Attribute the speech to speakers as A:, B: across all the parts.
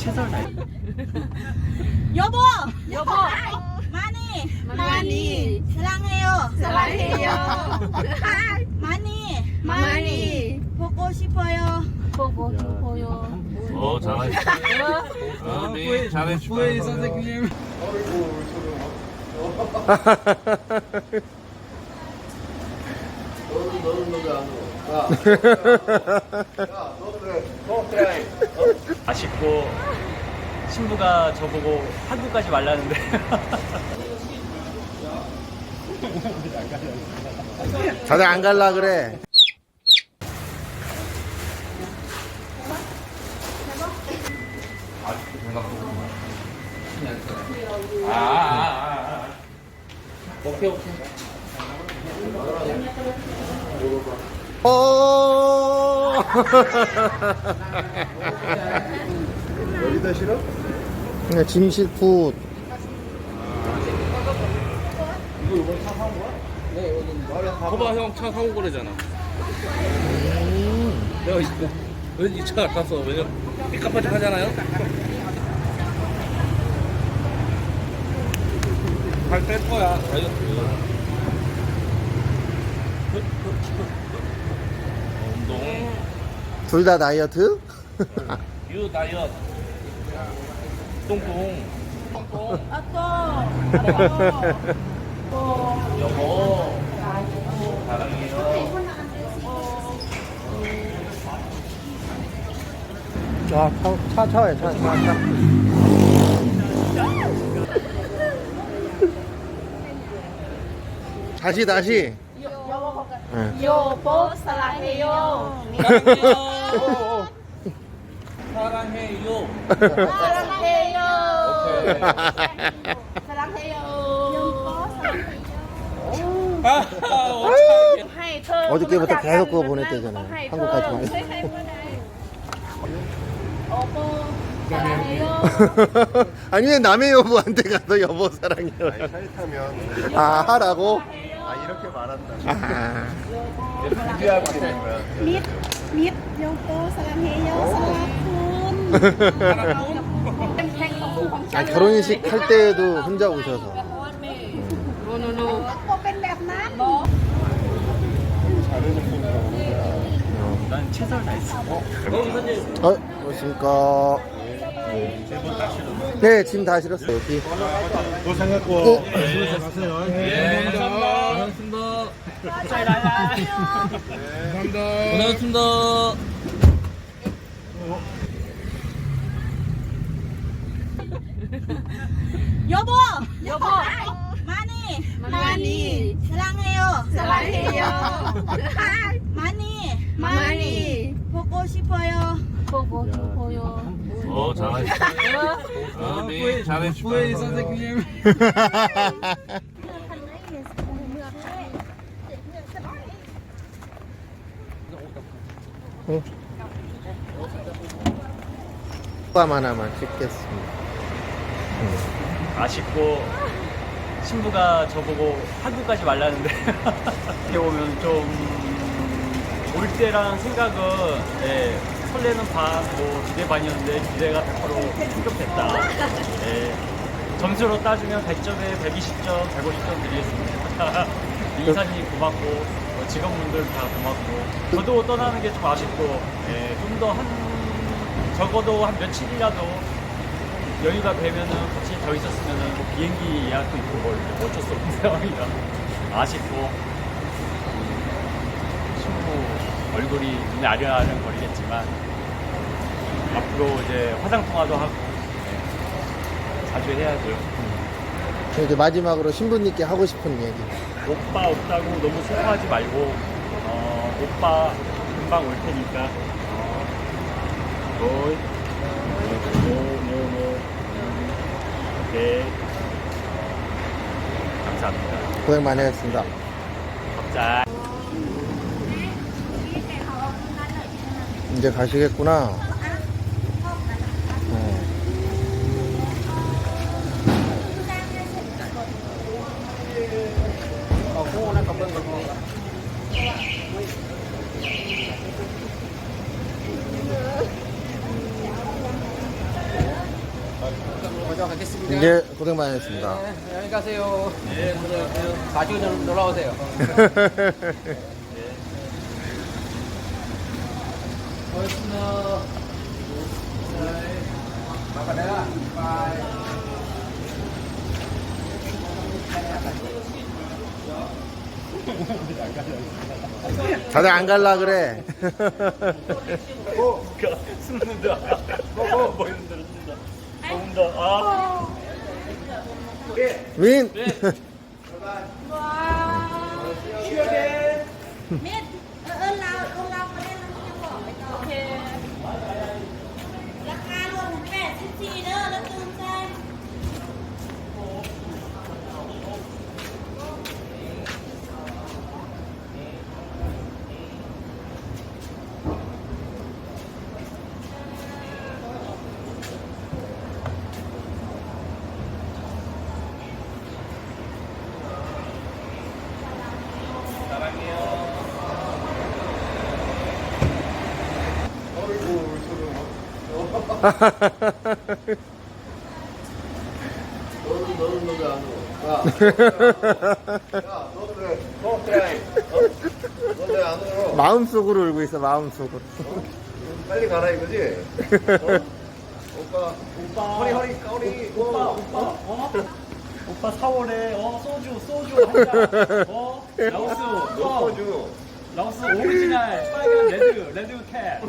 A: 최선을 다해.
B: 여보!
C: 여보
B: 많이!
C: 많이
B: 사랑해요!
C: 사랑해요
B: 많이!
C: 많이
B: 보고 싶어요!
C: 보고 싶어요
D: 어 잘하시. 어, 네 잘해.
A: 부의 선생님. 아 쉽고 신부가 저보고 한국까지 말라는데
E: 다들 안 갈라 그래.
D: 아, 아, 아, 아. 오케이 오케이.
E: 어.
F: 여기다 싫어?
E: 그냥 짐실 굿.
D: 거봐 형 차 사고 그러잖아. 내가 이거 왠지 차 탔어. 왜냐 삐까뻔쩍 하잖아요. 발뺄 거야. 운동.
E: 둘 다 다이어트?
D: 유 다이어트. 똥똥. 똥똥.
B: 아또!
D: 여보. 사랑해요.
E: 아, 차, 차, 차에, 차, 차, 차. 다시, 다시. 네.
C: 여보 사랑해요
D: 사랑해요.
C: 사랑해요
D: 오케이.
C: 사랑해요
D: 아, 어떡해.
C: ให้เธอ
E: 어저께부터 계속 그거 보냈대잖아요. 한국 가지 말고.
C: 여보 사랑해요
E: 아니면 남의 여보한테 가서 여보 사랑해요.
F: 차에 타면
E: 아, 하라고?
F: 아 이렇게 말한다.
E: 아.
F: 준비하고 있는 거야.
B: มิดมิดโยโกสลังเฮโยสลังคุณ
C: เป็นแข่งของคู่ของฉั
E: 아,
C: น
E: 결혼식 할 때도 혼자 오셔서.
C: โนโนโน
B: ก็เป็นแบบนั้น
F: 잘해준 분이라고 오는 거야.
A: 난 최선을 다했어.
E: 어, 안녕하십니까. 네, 짐 다 실었어요, 여기.
F: 고생했고
E: 어?
F: 조심해서 가세요.
D: 예, 감사합니다. 고생하셨습니다.
B: 여보!
C: 여보
B: 많이!
C: 많이
B: 사랑해요!
C: 사랑해요
B: 많이!
C: 많이
B: 보고 싶어요!
C: 보고 싶어요
D: 어, 잘하시. 어, 네 잘해.
A: 부의 선생님.
E: 감 하나만 찍겠습니다.
A: 아쉽고 신부가 저보고 한국까지 말라는데 이렇게 보면 좀 올 때랑 생각은 예, 설레는 반, 뭐 기대 반이었는데 기대가 100% 충족됐다. 예, 점수로 따지면 100점에 120점, 150점 드리겠습니다. 이사님 고맙고 뭐 직원분들 다 고맙고 저도 떠나는 게 좀 아쉽고 예, 좀더 한 적어도 한 며칠이라도 여유가 되면은 같이 더 있었으면은 뭐 비행기 예약도 있고 뭐 어쩔 수 없는 상황이라 아쉽고 음, 신부 얼굴이 눈에 아련아련 거리겠지만 앞으로 이제 화상 통화도 하고 네, 자주 해야죠.
E: 저 이제 마지막으로 신부님께 하고 싶은 얘기.
A: 오빠 없다고 너무 슬퍼하지 말고 어, 오빠 금방 올 테니까. 어, 어이 노노노 네. 감사합니다.
E: 고생 많이 했습니다.
A: 자
E: 이제 가시겠구나. 어.
D: 뵙겠습니다.
E: 이제 고생 많으셨습니다.
D: 네, 안녕히 가세요. 네, 오늘 나중에 좀 놀러 오세요. 고맙습니 다.
E: 다들 안 갈라 그래.
A: 숨는다. 뭐 힘들어 진짜. 더운다. 아.
E: 민.
B: Mít, ơ ơ
E: 마음속으로 울고 있어 마음속으로.
F: 빨리 가라 이거지? 오빠
A: 오빠.
F: 허리 허리 까우리
A: 오빠 오빠 어? 오빠 4월에 어 소주 소주 한잔 어 라오스 어
F: 소주
A: 라오스 오리지널 빨간 레드 레드 캡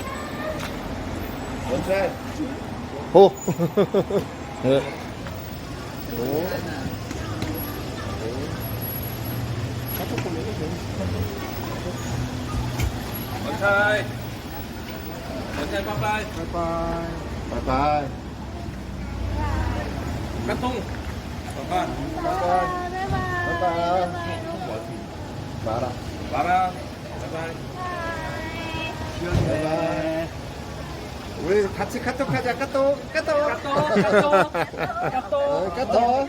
F: 원차이
E: 호. 네.
D: 원차이. 원차이 빠빠이.
F: 바이바이
D: 까통. 빠빠.
F: 바이 우리 같이 카톡 하자 카톡 카톡
A: 까똑
F: 어,
A: 까똑
F: 카톡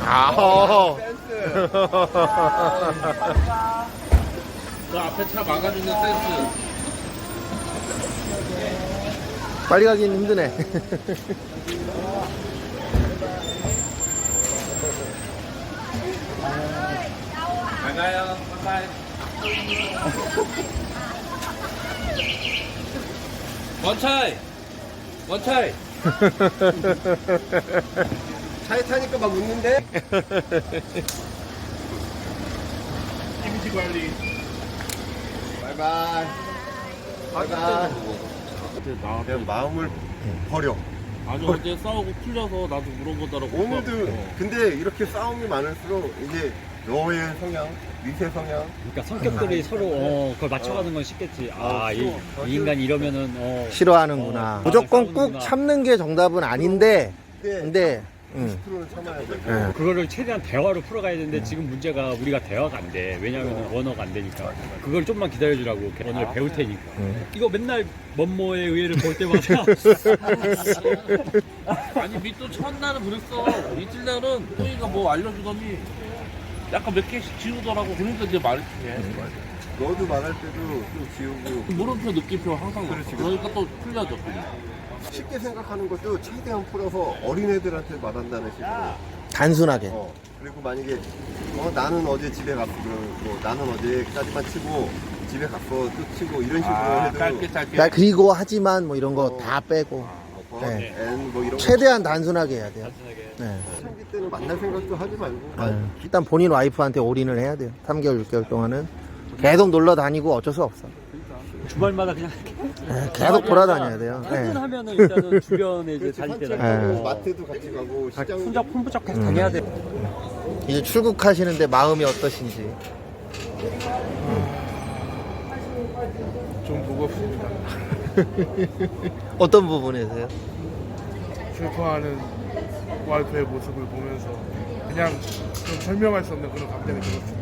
E: 아.
D: 그 앞에 차 막아주는 센스.
E: 빨리 가긴 힘드네.
D: 잘 가요. 바이바이. 원차이. 원차이.
F: 차에 타니까 막 웃는데
D: 이미지 관리.
F: 바이바이 바이바이 그냥 마음을 버려
G: 아니 어제 싸우고 풀려서 나도 물어보더라고.
F: 오늘도 근데 이렇게 싸움이 많을수록 이제 너의 성향, 미세 성향?
A: 그러니까 성격들이 서로 어, 그걸 맞춰가는 건 쉽겠지. 아이
F: 어,
A: 이 인간 이러면은 어.
E: 싫어하는구나.
A: 어,
E: 무조건 꼭
A: 싸우는구나.
E: 참는 게 정답은 아닌데.
F: 근데
E: 근데. 응.
F: 10%는 참아야 돼
E: 예.
A: 그거를 최대한 대화로 풀어가야 되는데 지금 문제가 우리가 대화가 안 돼. 왜냐하면 언어가 안 되니까. 그걸 좀만 기다려주라고 언어를 배울 테니까.
E: 음.
A: 이거 맨날 먼모의 의회를 볼 때마다
G: 아니 밑도 첫날은 그랬어 이틀날은 또이가 뭐 알려주더니 약간 몇 개씩 지우더라고 그러니까 이제 말했지
F: 너도 말할 때도 좀 지우고
G: 물음표 느낌표 항상 그렇지 그러니까 또 풀려져 그냥.
F: 쉽게 생각하는 것도 최대한 풀어서 어린애들한테 말한다는 식으로
E: 단순하게.
F: 어, 그리고 만약에 어, 나는 어제 집에 갔어 뭐 나는 어제 까지만 치고 집에 갔어 또 치고 이런 식으로
G: 아
F: 해도
G: 짧게 짧게
E: 나 그리고 하지만 뭐 이런 거 다 빼고.
F: 어,
E: 네.
F: N 뭐 이런 거
E: 최대한 단순하게 해야 돼요. 네.
F: 초창기 때는 만날 생각도 하지 말고
E: 네. 일단 본인 와이프한테 올인을 해야 돼요. 3개월, 6개월 동안은 계속 놀러 다니고 어쩔 수 없어.
A: 주말마다 그냥
E: 네, 계속 돌아다녀야 돼요. 네.
A: 퇴근하면 은 일단은 주변에 이제 다닐 때
F: 산책하고
E: 네.
F: 마트도 같이 가고 시장
A: 혼자 폰부적 계속 다녀야 돼.
E: 이제 출국하시는데 마음이 어떠신지.
H: 좀 무겁습니다.
E: 어떤 부분에서요?
H: 슬퍼하는 와이프의 모습을 보면서 그냥 좀 설명할 수 없는 그런 감정이 들었습니다.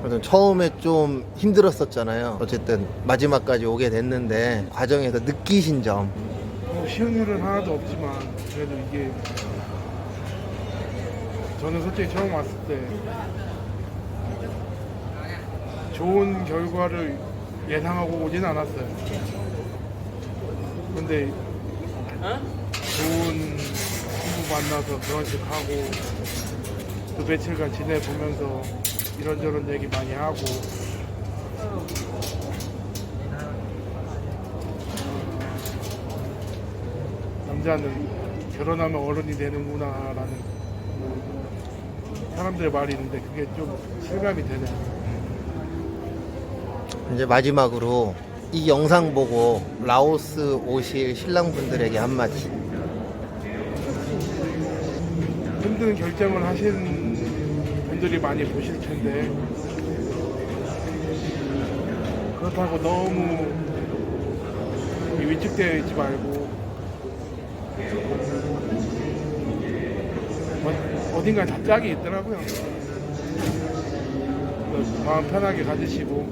E: 그래서 처음에 좀 힘들었었잖아요. 어쨌든 마지막까지 오게 됐는데 과정에서 느끼신 점.
H: 뭐 쉬운 일은 하나도 없지만 그래도 이게 저는 솔직히 처음 왔을 때 좋은 결과를 예상하고 오진 않았어요. 근데 좋은 친구 만나서 결혼식 하고 또 며칠간 지내보면서 이런저런 얘기 많이 하고 남자는 결혼하면 어른이 되는구나라는 사람들의 말이 있는데 그게 좀 실감이 되네요.
E: 이제 마지막으로 이 영상 보고 라오스 오실 신랑분들에게 한마디.
H: 힘든 결정을 하신 분들이 많이 보실 텐데 그렇다고 너무 위축되어 있지 말고 어, 어딘가에 다 짝이 있더라고요. 마음 편하게 가지시고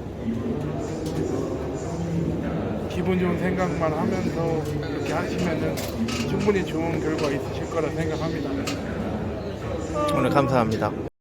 H: 기분 좋은 생각만 하면서 이렇게 하시면은 충분히 좋은 결과 있으실 거라 생각합니다.
E: 오늘 감사합니다.